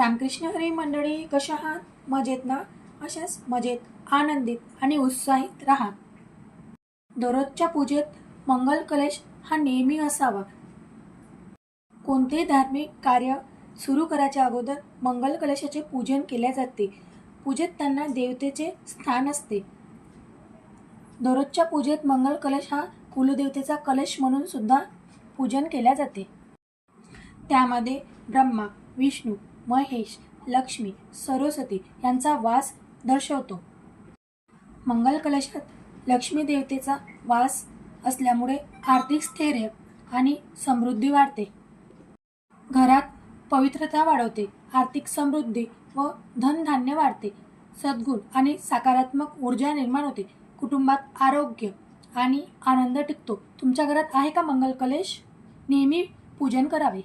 रामकृष्ण हरी मंडळी कशा आहात? मजेत ना? अशाच मजेत आनंदित आणि उत्साहित राहा. दररोजच्या पूजेत मंगल कलेश हा नेहमी असावा. कोणते धार्मिक कार्य सुरू करायच्या अगोदर मंगल कलशाचे पूजन केले जाते? पूजेत त्यांना देवतेचे स्थान असते. दररोजच्या पूजेत मंगल कलश हा कुलदेवतेचा कलश म्हणून सुद्धा पूजन केल्या जाते. त्यामध्ये ब्रह्मा विष्णू महेश लक्ष्मी सरस्वती यांचा वास दर्शवतो. मंगल कलशात लक्ष्मी देवतेचा वास असल्यामुळे आर्थिक स्थैर्य आणि समृद्धी वाढते. घरात पवित्रता वाढवते आर्थिक समृद्धी व धनधान्य वाढते सद्गुण आणि सकारात्मक ऊर्जा निर्माण होते कुटुंबात आरोग्य आणि आनंद टिकतो. तुमच्या घरात आहे का मंगल कलेश नेहमी पूजन करावे.